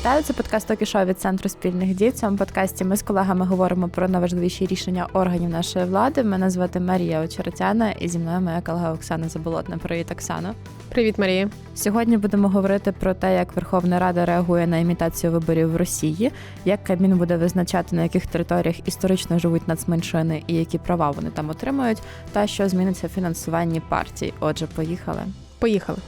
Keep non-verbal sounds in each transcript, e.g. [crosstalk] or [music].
Вітаю, це подкаст «Токі шоу» від центру спільних дій. В цьому подкасті ми з колегами говоримо про найважливіші рішення органів нашої влади. Мене звати Марія Очеретяна, і зі мною моя колега Оксана Заболотна. Привіт, Оксано. Привіт, Марія. Сьогодні будемо говорити про те, як Верховна Рада реагує на імітацію виборів в Росії, як Кабмін буде визначати на яких територіях історично живуть нацменшини і які права вони там отримують, та що зміниться в фінансуванні партій. Отже, поїхали. Поїхали.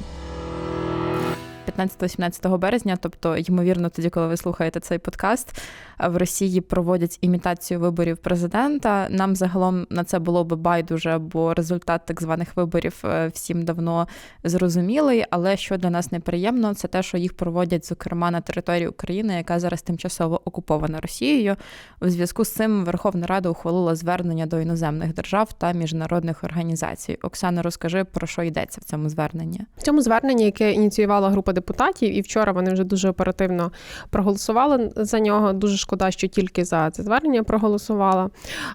15-17 березня, тобто, ймовірно, тоді, коли ви слухаєте цей подкаст, в Росії проводять імітацію виборів президента. Нам загалом на це було би байдуже, бо результат так званих виборів е, всім давно зрозумілий. Але що для нас неприємно, це те, що їх проводять, зокрема, на території України, яка зараз тимчасово окупована Росією. У зв'язку з цим Верховна Рада ухвалила звернення до іноземних держав та міжнародних організацій. Оксана, розкажи про що йдеться в цьому зверненні. В цьому зверненні, яке ініціювала група депутатів, і вчора вони вже дуже оперативно проголосували за нього. Дуже шкода, що тільки за це звернення проголосувала.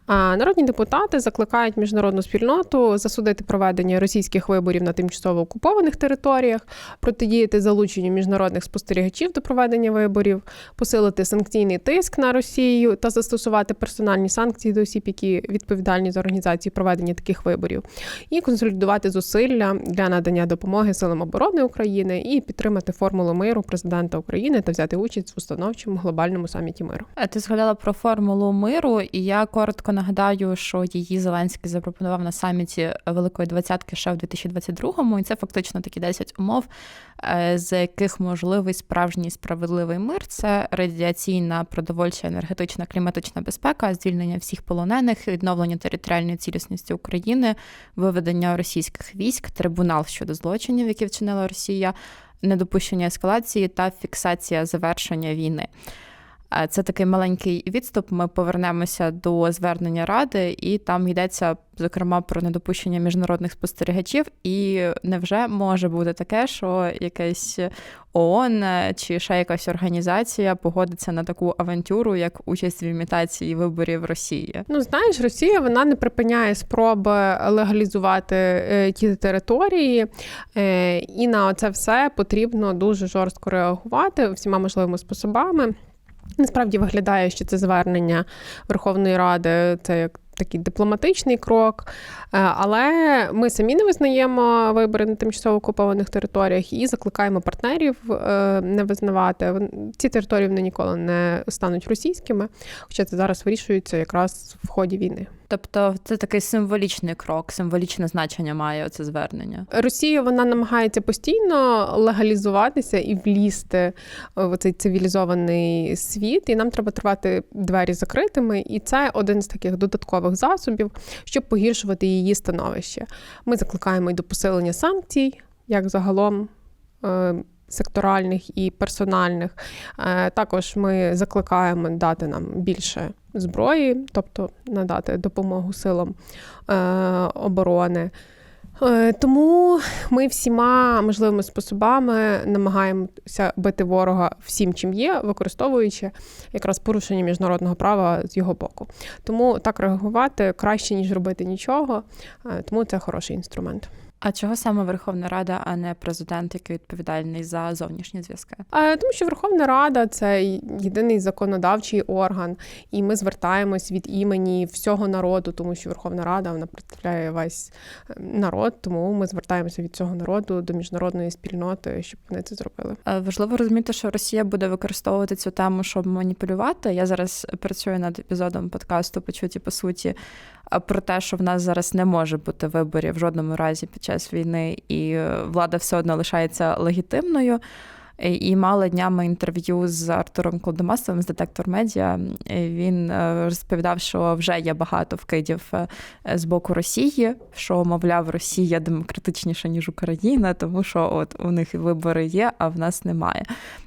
Народні депутати закликають міжнародну спільноту засудити проведення російських виборів на тимчасово окупованих територіях, протидіяти залученню міжнародних спостерігачів до проведення виборів, посилити санкційний тиск на Росію та застосувати персональні санкції до осіб, які відповідальні за організацію проведення таких виборів, і консолідувати зусилля для надання допомоги силам оборони України і підтримати формулу миру президента України та взяти участь в установчому глобальному саміті миру. Е, Ти згадала про формулу миру, і я коротко нагадаю, що її Зеленський запропонував на саміті Великої Двадцятки ще в 2022-му, і це фактично такі 10 умов, е, за яких можливий справжній справедливий мир. Це радіаційна, продовольча, енергетична, кліматична безпека, звільнення всіх полонених, відновлення територіальної цілісності України, виведення російських військ, трибунал щодо злочинів, які вчинила Росія, недопущення ескалації та фіксація завершення війни. Е, Це такий маленький відступ. Ми повернемося до звернення ради, і там йдеться зокрема про недопущення міжнародних спостерігачів. І невже може бути таке, що якесь ООН чи ще якась організація погодиться на таку авантюру, як участь в імітації виборів Росії? Ну знаєш, Росія вона не припиняє спроби легалізувати е, ті території, е, і на це все потрібно дуже жорстко реагувати всіма можливими способами. Насправді виглядає, що це звернення Верховної Ради це як такий дипломатичний крок. Е, Але ми самі не визнаємо вибори на тимчасово окупованих територіях і закликаємо партнерів е, не визнавати. Ці території вони ніколи не стануть російськими, хоча це зараз вирішується якраз в ході війни. Тобто, це такий символічний крок, символічне значення має це звернення. Росія вона намагається постійно легалізуватися і влізти в цей цивілізований світ, і нам треба тривати двері закритими. І це один з таких додаткових засобів, щоб погіршувати її становище. Ми закликаємо і до посилення санкцій, як загалом. е, Секторальних і персональних Е, також ми закликаємо дати нам більше зброї, тобто надати допомогу силам е, оборони. Е, Тому ми всіма можливими способами намагаємося бити ворога всім, чим є, використовуючи якраз порушення міжнародного права з його боку. Тому так реагувати краще ніж робити нічого. Е, Тому це хороший інструмент. А чого саме Верховна Рада, а не президент, який відповідальний за зовнішні зв'язки? Тому що Верховна Рада це єдиний законодавчий орган, і ми звертаємось від імені всього народу, тому що Верховна Рада вона представляє весь е, народ. Тому ми звертаємося від цього народу до міжнародної спільноти, щоб вони це зробили. Е, Важливо розуміти, що Росія буде використовувати цю тему, щоб маніпулювати. Я зараз працюю над епізодом подкасту почуті по суті про те, що в нас зараз не може бути виборів в жодному разі під час війни, і е, влада все одно лишається легітимною. І мали днями інтерв'ю з Артуром Колдомасовим з Детектор Медіа. Він е, розповідав, що вже є багато вкидів е, з боку Росії, що мовляв, Росія демократичніша ніж Україна, тому що от у них вибори є, а в нас немає.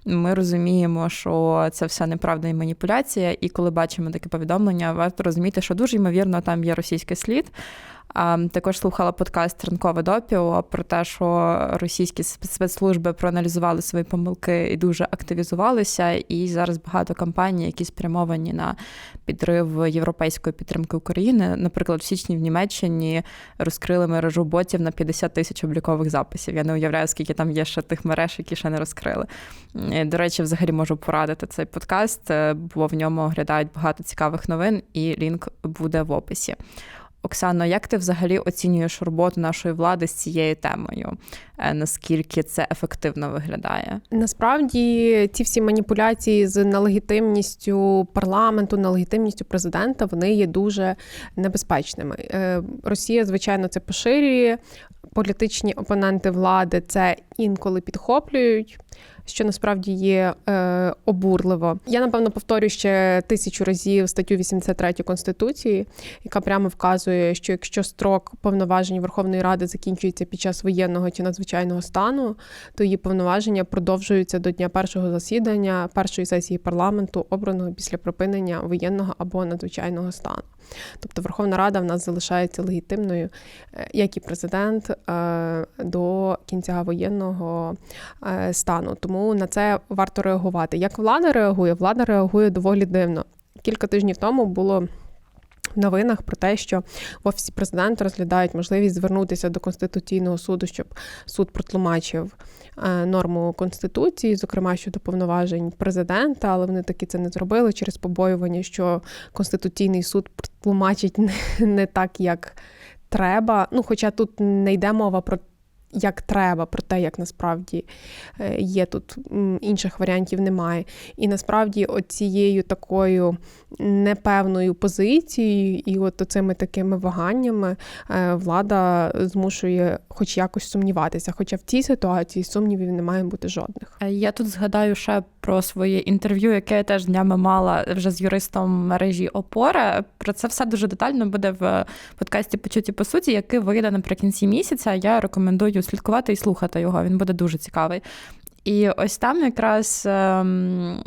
Ми розуміємо, що це все неправда і маніпуляція. І коли бачимо таке повідомлення, варто розуміти, що дуже ймовірно там є російський слід. Також слухала подкаст Ранкове допіо про те, що російські спецслужби проаналізували свої помилки і дуже активізувалися. І зараз багато кампаній, які спрямовані на підрив європейської підтримки України. Наприклад, в січні в Німеччині розкрили мережу ботів на 50 тисяч облікових записів. Я не уявляю, скільки там є ще тих мереж, які ще не розкрили. До речі, взагалі можу порадити цей подкаст, е, бо в ньому оглядають багато цікавих новин, і лінк буде в описі. Оксано, як ти взагалі оцінюєш роботу нашої влади з цією темою? Е, наскільки це ефективно виглядає? Насправді ці всі маніпуляції з нелегітимністю парламенту, нелегітимністю президента вони є дуже небезпечними. Е, Росія, звичайно, це поширює. Політичні опоненти влади це інколи підхоплюють що насправді є е, обурливо. Я напевно повторю ще тисячу разів статтю 83 конституції, яка прямо вказує, що якщо строк повноважень Верховної Ради закінчується під час воєнного чи надзвичайного стану, то її повноваження продовжуються до дня першого засідання першої сесії парламенту, обраного після припинення воєнного або надзвичайного стану. Тобто Верховна Рада в нас залишається легітимною, е, як і президент е, до кінця воєнного е, стану. Тому на це варто реагувати. Як влада реагує? Влада реагує доволі дивно. Кілька тижнів тому було. В новинах про те, що в офісі президента розглядають можливість звернутися до конституційного суду, щоб суд протлумачив норму конституції, зокрема щодо повноважень президента, але вони таки це не зробили через побоювання, що конституційний суд тлумачить [laughs] не так, як треба. Ну, хоча тут не йде мова про як треба, про те, як насправді е, є тут інших варіантів немає. І насправді оцією такою непевною позицією і от цими такими ваганнями е, влада змушує хоч якось сумніватися. Хоча в цій ситуації сумнівів не має бути жодних. Е, я тут згадаю ще про своє інтерв'ю, яке я теж днями мала вже з юристом мережі Опора. Про це все дуже детально буде в подкасті Почуті по суті, який вийде наприкінці місяця. Я рекомендую слідкувати і слухати його. Він буде дуже цікавий. І ось там якраз ем,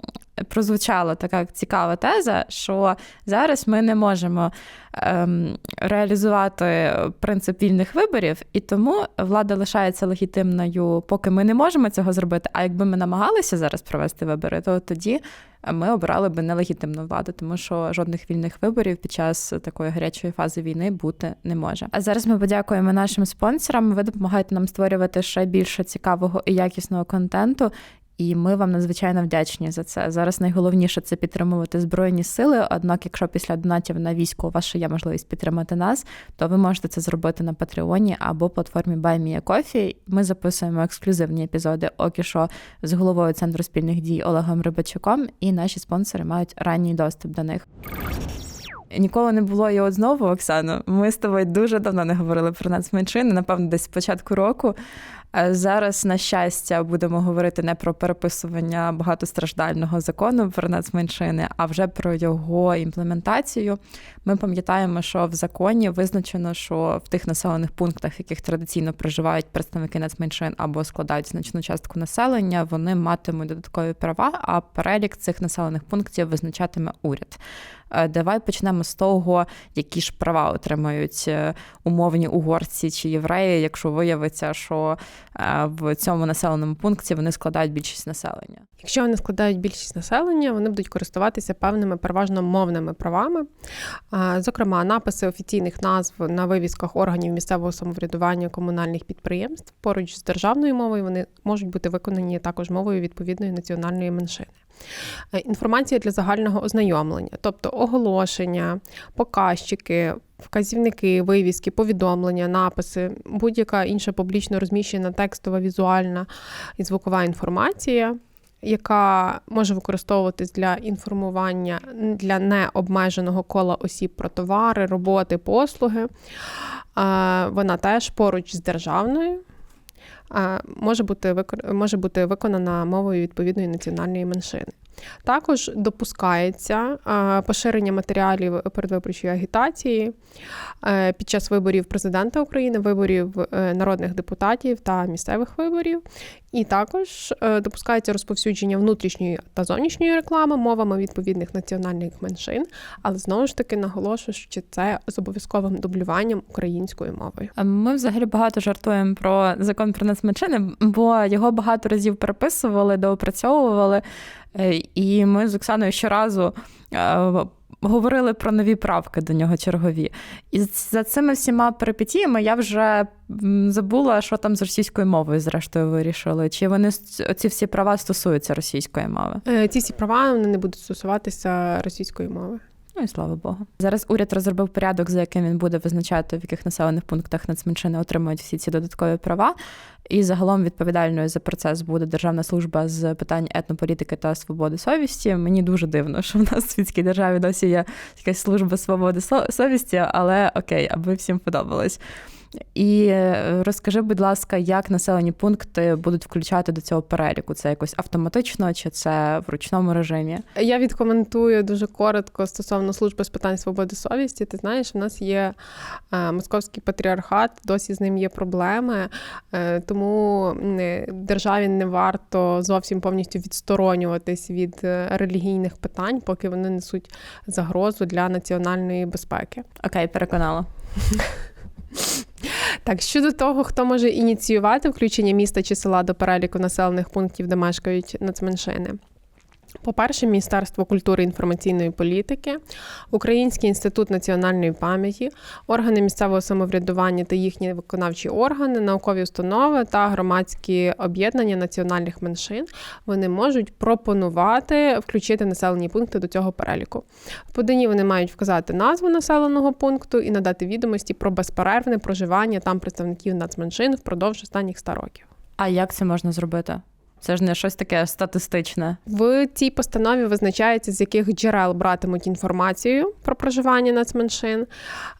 прозвучала така цікава теза, що зараз ми не можемо ем, реалізувати принцип вільних виборів, і тому влада лишається легітимною, поки ми не можемо цього зробити. А якби ми намагалися зараз провести вибори, то тоді ми обрали би нелегітимну владу, тому що жодних вільних виборів під час такої гарячої фази війни бути не може. А зараз ми подякуємо нашим спонсорам. Ви допомагаєте нам створювати ще більше цікавого і якісного контенту. І ми вам надзвичайно вдячні за це. Зараз найголовніше це підтримувати збройні сили. Однак, якщо після донатів на військо у вас ще є можливість підтримати нас, то ви можете це зробити на Патреоні або платформі BuyMeACoffee. Ми записуємо ексклюзивні епізоди окі що з головою центру спільних дій Олегом Рибачуком, і наші спонсори мають ранній доступ до них. Ніколи не було і от знову, Оксано. Ми з тобою дуже давно не говорили про нацменшини, напевно, десь з початку року. Зараз, на щастя, будемо говорити не про переписування багатостраждального закону про нацменшини, а вже про його імплементацію. Ми пам'ятаємо, що в законі визначено, що в тих населених пунктах, в яких традиційно проживають представники нацменшин або складають значну частку населення, вони матимуть додаткові права. А перелік цих населених пунктів визначатиме уряд. Е, давай почнемо з того, які ж права отримають е, умовні угорці чи євреї, якщо виявиться, що е, в цьому населеному пункті вони складають більшість населення. Якщо вони складають більшість населення, вони будуть користуватися певними переважно мовними правами, зокрема, написи офіційних назв на вивісках органів місцевого самоврядування комунальних підприємств поруч з державною мовою вони можуть бути виконані також мовою відповідної національної меншини. Інформація для загального ознайомлення, тобто оголошення, показчики, вказівники, вивіски, повідомлення, написи, будь-яка інша публічно розміщена текстова, візуальна і звукова інформація. Яка може використовуватись для інформування для необмеженого кола осіб про товари, роботи, послуги. Вона теж поруч з державною е, може бути може бути виконана мовою відповідної національної меншини. Також допускається поширення матеріалів передвиборчої агітації е, під час виборів президента України, виборів е, народних депутатів та місцевих виборів. І також е, допускається розповсюдження внутрішньої та зовнішньої реклами мовами відповідних національних меншин, але знову ж таки наголошую, що це з обов'язковим дублюванням українською мовою. Ми взагалі багато жартуємо про закон про нацменшини, бо його багато разів переписували, доопрацьовували. Е, І ми з Оксаною щоразу е, говорили про нові правки до нього чергові. І за цими всіма перипетіями я вже забула, що там з російською мовою, зрештою, вирішили. Чи вони ці всі права стосуються російської мови? Е, Ці всі права вони не будуть стосуватися російської мови. Ну і слава Богу. Зараз уряд розробив порядок, за яким він буде визначати, в яких населених пунктах нацменшини отримують всі ці додаткові права. І загалом відповідальною за процес буде Державна служба з питань етнополітики та свободи совісті. Мені дуже дивно, що в нас в світській державі досі є якась служба свободи совісті, але окей, аби всім подобалось. І е, розкажи, будь ласка, як населені пункти будуть включати до цього переліку? Це якось автоматично чи це в ручному режимі? Я відкоментую дуже коротко стосовно служби з питань свободи совісті. Ти знаєш, у нас є е, московський патріархат, досі з ним є проблеми, е, тому державі не варто зовсім повністю відсторонюватись від релігійних питань, поки вони несуть загрозу для національної безпеки. Окей, переконала. [laughs] Так, щодо того, хто може ініціювати включення міста чи села до переліку населених пунктів, де мешкають нацменшини. По-перше, Міністерство культури і інформаційної політики, Український інститут національної пам'яті, органи місцевого самоврядування та їхні виконавчі органи, наукові установи та громадські об'єднання національних меншин вони можуть пропонувати включити населені пункти до цього переліку. В поданні вони мають вказати назву населеного пункту і надати відомості про безперервне проживання там представників нацменшин впродовж останніх 100 років. А як це можна зробити? Це ж не щось таке статистичне. В цій постанові визначається, з яких джерел братимуть інформацію про проживання нацменшин.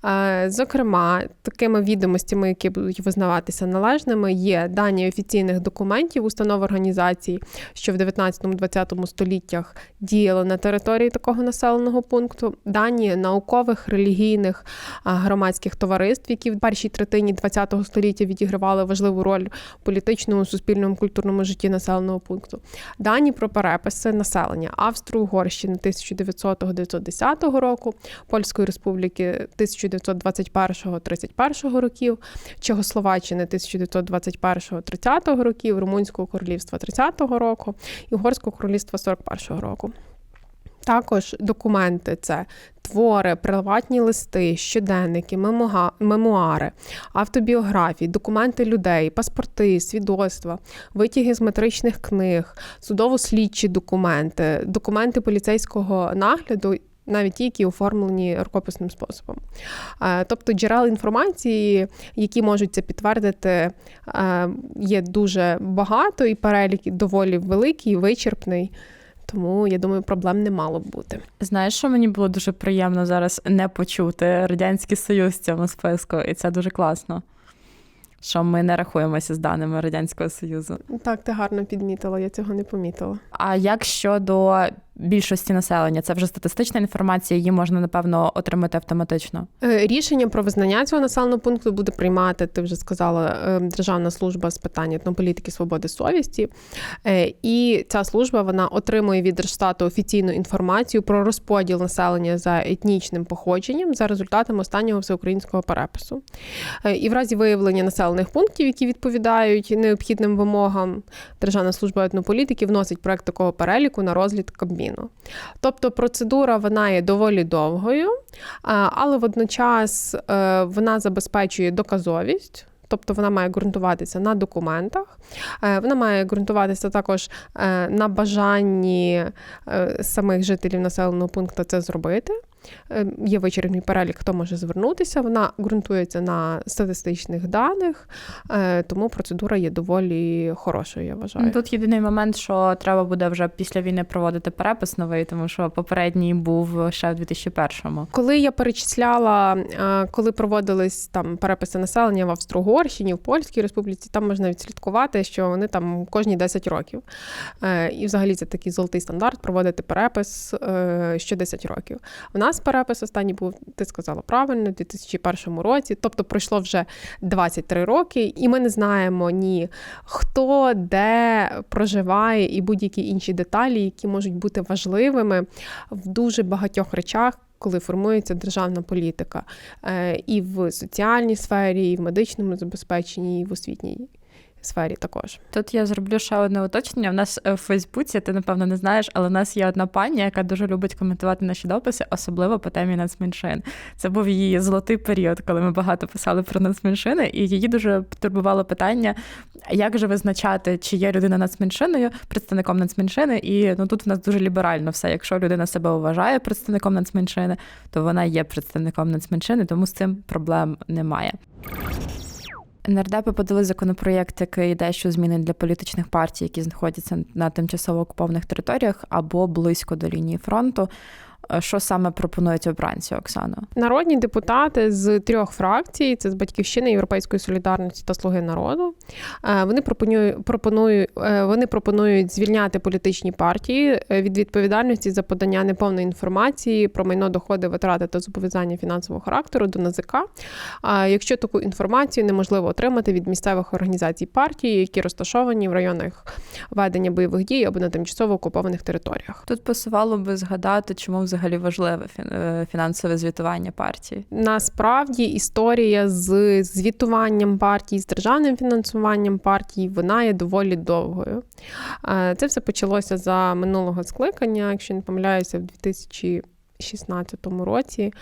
Е, Зокрема, такими відомостями, які будуть визнаватися належними, є дані офіційних документів установ організацій, що в 19-20 століттях діяли на території такого населеного пункту, дані наукових, релігійних громадських товариств, які в першій третині ХХ століття відігравали важливу роль в політичному, суспільному, культурному житті населеного пункту. Дані про переписи населення Австро-Угорщини 1900-1910 року, Польської Республіки 1921-31 років, Чехословаччини 1921-30 років, Румунського королівства 30-го року і Угорського королівства 41-го року. Також документи це твори, приватні листи, щоденники, мемуари, автобіографії, документи людей, паспорти, свідоцтва, витяги з метричних книг, судово-слідчі документи, документи поліцейського нагляду. Навіть ті, які оформлені рукописним способом. Е, Тобто джерел інформації, які можуть це підтвердити, е, є дуже багато, і перелік доволі великий, вичерпний. Тому я думаю, проблем не мало б бути. Знаєш, що мені було дуже приємно зараз не почути Радянський Союз в цьому списку, і це дуже класно. Що ми не рахуємося з даними Радянського Союзу. Так, ти гарно підмітила, я цього не помітила. А як щодо більшості населення, це вже статистична інформація, її можна напевно отримати автоматично. Е, Рішення про визнання цього населеного пункту буде приймати, ти вже сказала, е, Державна служба з питань етнополітики, свободи совісті. Е, І ця служба вона отримує від Держстату офіційну інформацію про розподіл населення за етнічним походженням за результатами останнього всеукраїнського перепису. І в разі виявлення населених пунктів, які відповідають необхідним вимогам, Державна служба етнополітики вносить проект такого переліку на розгляд Кабміну. Тобто процедура вона є доволі довгою, але водночас е, вона забезпечує доказовість. Тобто вона має ґрунтуватися на документах, е, вона має ґрунтуватися також е, на бажанні самих жителів населеного пункту це зробити. Е, Є вичерпний перелік, хто може звернутися. Вона ґрунтується на статистичних даних, е, тому процедура є доволі хорошою, я вважаю. Тут єдиний момент, що треба буде вже після війни проводити перепис новий, тому що попередній був ще в 2001-му. Коли я перечисляла, е, коли проводились там переписи населення в Австро-Угорщині, в Польській Республіці, там можна відслідкувати, що вони там кожні 10 років. І взагалі це такий золотий стандарт проводити перепис що 10 років. У нас перепис останній був, ти сказала правильно, у 2001 році, тобто пройшло вже 23 роки, і ми не знаємо ні хто де проживає, і будь-які інші деталі, які можуть бути важливими в дуже багатьох речах. Коли формується державна політика Е, і в соціальній сфері, і в медичному забезпеченні, і в освітній сфері також. Тут я зроблю ще одне уточнення. У нас е, в Фейсбуці, ти напевно не знаєш, але у нас є одна пані, яка дуже любить коментувати наші дописи, особливо по темі нацменшин. Це був її золотий період, коли ми багато писали про нацменшини, і її дуже турбувало питання, як же визначати, чи є людина нацменшиною, представником нацменшини. І ну тут в нас дуже ліберально все. Якщо людина себе вважає представником нацменшини, то вона є представником нацменшини, тому з цим проблем немає. Нардепи подали законопроєкт, який йде, що зміни для політичних партій, які знаходяться на тимчасово окупованих територіях або близько до лінії фронту. Е, Що саме пропонують обранці, Оксано? Народні депутати з трьох фракцій: це з батьківщини Європейської солідарності та Слуги народу. е, Вони пропонують пропонують е, вони пропонують звільняти політичні партії від відповідальності за подання неповної інформації про майно доходи, витрати та зобов'язання фінансового характеру до НАЗК. А Якщо таку інформацію неможливо отримати від місцевих організацій партії, які розташовані в районах ведення бойових дій або на тимчасово окупованих територіях. Тут пасувало би згадати, чому взагалі важливе е, фінансове звітування партії. Насправді історія з звітуванням партій, з державним фінансуванням партій, вона є доволі довгою. Е, Це все почалося за минулого скликання, якщо не помиляюся, в 2016 році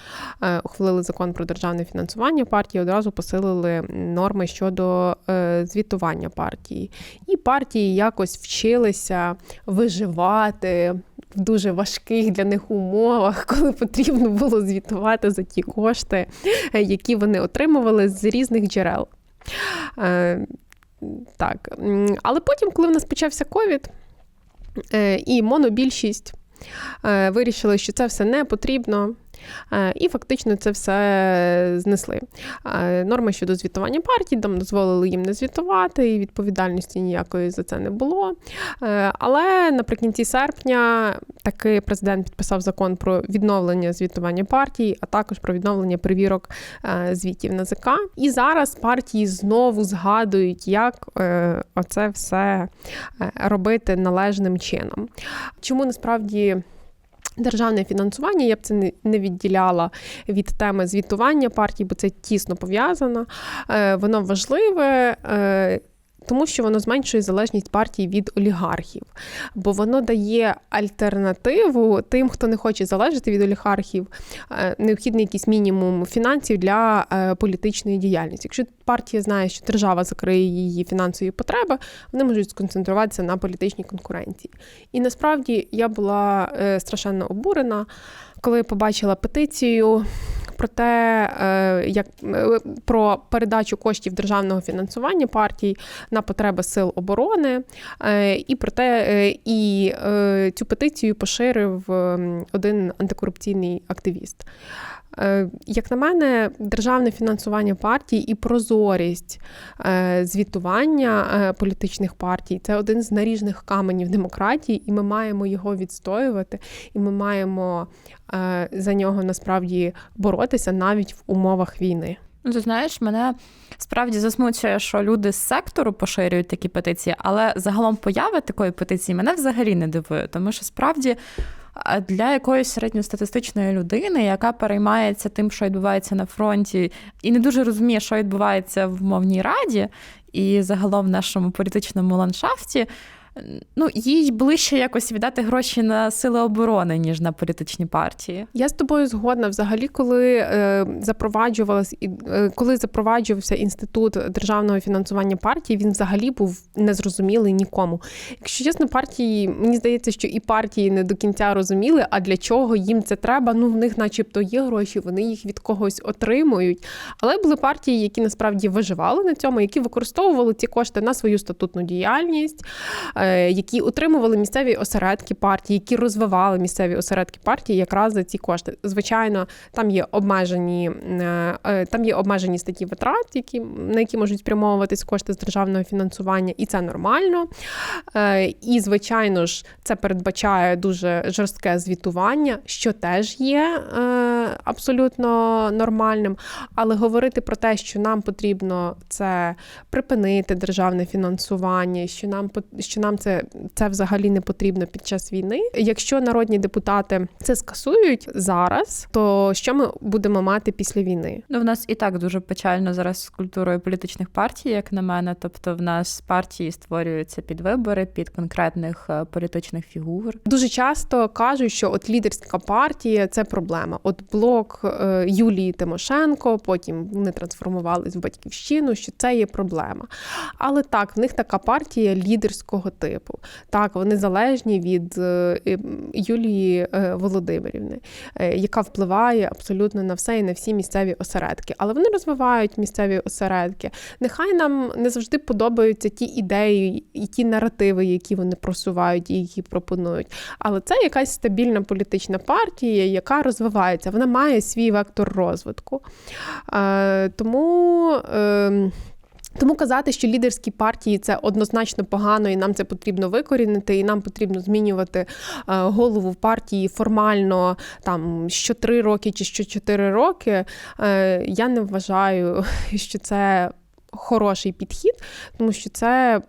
е, ухвалили закон про державне фінансування партії, одразу посилили норми щодо е, звітування партії. І партії якось вчилися виживати в дуже важких для них умовах, коли потрібно було звітувати за ті кошти, е, які вони отримували з різних джерел. Е, Так. Але потім, коли в нас почався ковід е, і монобільшість, вирішили, що це все не потрібно. Е, І фактично це все знесли. Е, Норми щодо звітування партій там дозволили їм не звітувати, і відповідальності ніякої за це не було. Е, Але наприкінці серпня таки президент підписав закон про відновлення звітування партій, а також про відновлення перевірок звітів НАЗК. І зараз партії знову згадують, як оце все робити належним чином. Чому насправді. Державне фінансування я б це не- відділяла від теми звітування партій, бо це тісно пов'язано. Е, Воно важливе. Тому що воно зменшує залежність партій від олігархів, бо воно дає альтернативу тим, хто не хоче залежати від олігархів, е, необхідний якийсь мінімум фінансів для е, політичної діяльності. Якщо партія знає, що держава закриє її фінансові потреби, вони можуть сконцентруватися на політичній конкуренції. І насправді я була е, страшенно обурена, коли побачила петицію про те, е, як е, про передачу коштів державного фінансування партій на потреби сил оборони, е, і про те, і цю петицію поширив ем, один антикорупційний активіст. Е, Як на мене, державне фінансування партій і прозорість е, звітування е, політичних партій це один з наріжних каменів демократії, і ми маємо його відстоювати, і ми маємо за нього насправді боротися навіть в умовах війни. Ну, ти знаєш, мене справді засмучує, що люди з сектору поширюють такі петиції, але загалом поява такої петиції мене взагалі не дивує, тому що справді. Для якоїсь середньостатистичної людини, яка переймається тим, що відбувається на фронті, і не дуже розуміє, що відбувається в мовній раді, і загалом в нашому політичному ландшафті, Ну, їй ближче якось віддати гроші на сили оборони, ніж на політичні партії. Я з тобою згодна. Взагалі, коли е, запроваджувалась і е, коли запроваджувався інститут державного фінансування партії, він взагалі був незрозумілий нікому. Якщо чесно, партії мені здається, що і партії не до кінця розуміли, а для чого їм це треба. Ну в них, начебто, є гроші, вони їх від когось отримують. Але були партії, які насправді виживали на цьому, які використовували ці кошти на свою статутну діяльність, е, які утримували місцеві осередки партії, які розвивали місцеві осередки партії якраз за ці кошти. Звичайно, там є обмежені е, е, там є обмежені статті витрат, які на які можуть спрямовуватись кошти з державного фінансування, і це нормально. Е, І, звичайно ж, це передбачає дуже жорстке звітування, що теж є е, абсолютно нормальним. Але говорити про те, що нам потрібно це припинити державне фінансування, що нам що нам це, це взагалі не потрібно під час війни. Якщо народні депутати це скасують зараз, то що ми будемо мати після війни? Ну, в нас і так дуже печально зараз з культурою політичних партій, як на мене. Тобто, в нас партії створюються під вибори, під конкретних е, політичних фігур. Дуже часто кажуть, що от лідерська партія це проблема. От блок е, Юлії Тимошенко, потім вони трансформувались в батьківщину, що це є проблема. Але так, в них така партія лідерського типу. Так, вони залежні від е, Юлії е, Володимирівни, е, яка впливає абсолютно на все і на всі місцеві осередки. Але вони розвивають місцеві осередки. Нехай нам не завжди подобаються ті ідеї і ті наративи, які вони просувають і які пропонують. Але це якась стабільна політична партія, яка розвивається. Вона має свій вектор розвитку. Тому. Тому казати, що лідерські партії це однозначно погано, і нам це потрібно викорінити, і нам потрібно змінювати е, голову партії формально там що три роки чи що чотири роки. Е, я не вважаю, [laughs] що це хороший підхід, тому що це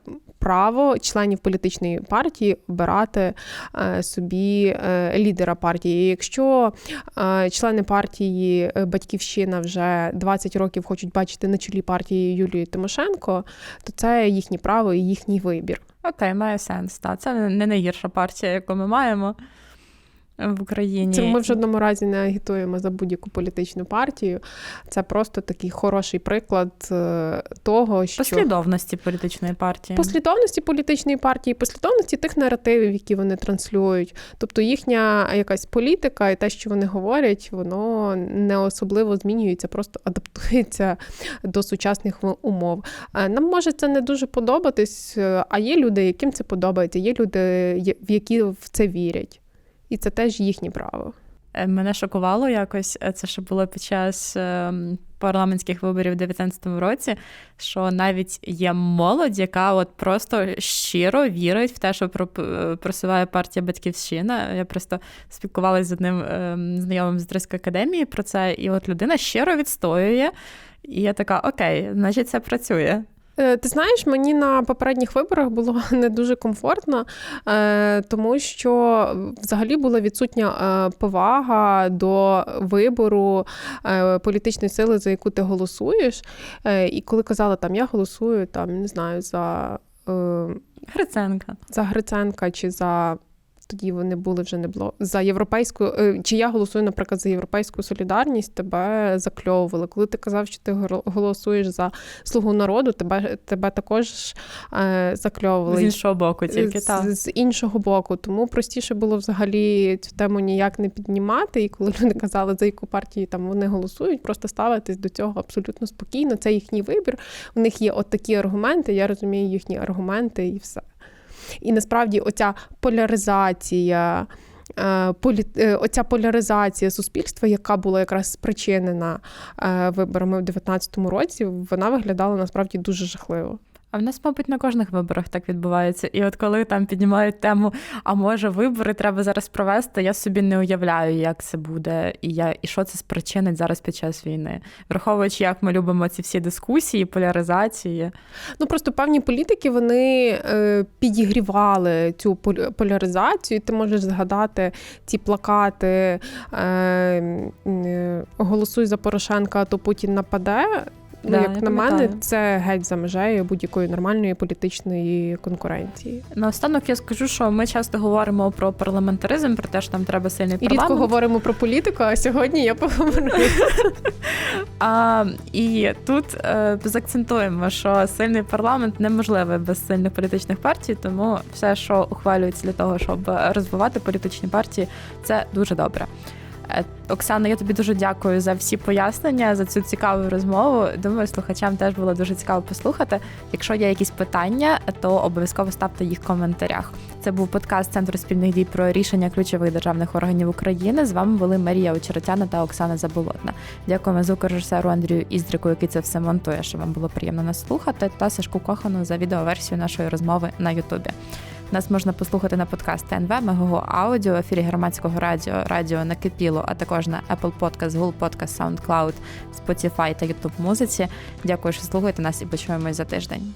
право членів політичної партії обирати е, собі е, лідера партії. Якщо е, члени партії Батьківщина вже 20 років хочуть бачити на чолі партії Юлії Тимошенко, то це їхнє право і їхній вибір. Окей, має сенс. Та це не найгірша партія, яку ми маємо в Україні. Це ми в жодному разі не агітуємо за будь-яку політичну партію. Це просто такий хороший приклад е, того, що послідовності політичної партії. послідовності політичної партії, послідовності тих наративів, які вони транслюють. Тобто їхня якась політика і те, що вони говорять, воно не особливо змінюється, просто адаптується до сучасних умов. Е, Нам може це не дуже подобатись, е, а є люди, яким це подобається, є люди, в які в це вірять. І це теж їхнє право. Е, Мене шокувало якось е, це, що було під час ем, парламентських виборів у 2019 році, що навіть є молодь, яка от просто щиро вірить в те, що е, просуває партія Батьківщина. Я просто спілкувалася з одним ем, знайомим з Одеської академії про це, і от людина щиро відстоює. І я така: окей, значить, це працює. Е, Ти знаєш, мені на попередніх виборах було [laughs] не дуже комфортно, е, тому що взагалі була відсутня е, повага до вибору політичної сили, за яку ти голосуєш. І коли казала, там я голосую, там не знаю, за, Гриценка. за Гриценка чи за. Тоді вони були вже не було за європейську. е, Чи я голосую, наприклад, за європейську солідарність, тебе закльовували. Коли ти казав, що ти голосуєш за слугу народу, тебе тебе також е, закльовували З іншого боку, тільки так. з іншого боку. Тому простіше було взагалі цю тему ніяк не піднімати. І коли люди казали, за яку партію там вони голосують, просто ставитись до цього абсолютно спокійно. Це їхній вибір. У них є от такі аргументи. Я розумію їхні аргументи і все. І насправді оця поляризація. е, полі- е, Оця поляризація суспільства, яка була якраз спричинена е, виборами в 2019 році, вона виглядала насправді дуже жахливо. А в нас, мабуть, на кожних виборах так відбувається. І от коли там піднімають тему, а може вибори треба зараз провести, я собі не уявляю, як це буде, і я і що це спричинить зараз під час війни, враховуючи, як ми любимо ці всі дискусії, поляризації. Ну просто певні політики вони е, підігрівали цю поляризацію. Ти можеш згадати ці плакати е, е, Голосуй за Порошенка, а то Путін нападе. Ну, Да, як на мене, це геть за межею будь-якої нормальної політичної конкуренції. Наостанок я скажу, що ми часто говоримо про парламентаризм, про те, що там треба сильний І рідко говоримо про політику, а сьогодні я поговорю. [laughs] А, і тут е, закцентуємо, що сильний парламент неможливий без сильних політичних партій, тому все, що ухвалюється для того, щоб розвивати політичні партії, це дуже добре. Е, Оксана, я тобі дуже дякую за всі пояснення, за цю цікаву розмову. Думаю, слухачам теж було дуже цікаво послухати. Якщо є якісь питання, то обов'язково ставте їх в коментарях. Це був подкаст Центру спільних дій про рішення ключових державних органів України. З вами були Марія Очеретяна та Оксана Заболотна. Дякуємо звукорежисеру Андрію Іздрику, який це все монтує, щоб вам було приємно нас слухати, та Сашку Кохану за відеоверсію нашої розмови на Ютубі. Нас можна послухати на подкаст ТНВ, Мегого Аудіо, ефірі громадського радіо, радіо Накипіло, а також на Apple Podcast, Google Podcast, SoundCloud, Spotify та YouTube музиці. Дякую, що слухаєте нас і почуємось за тиждень.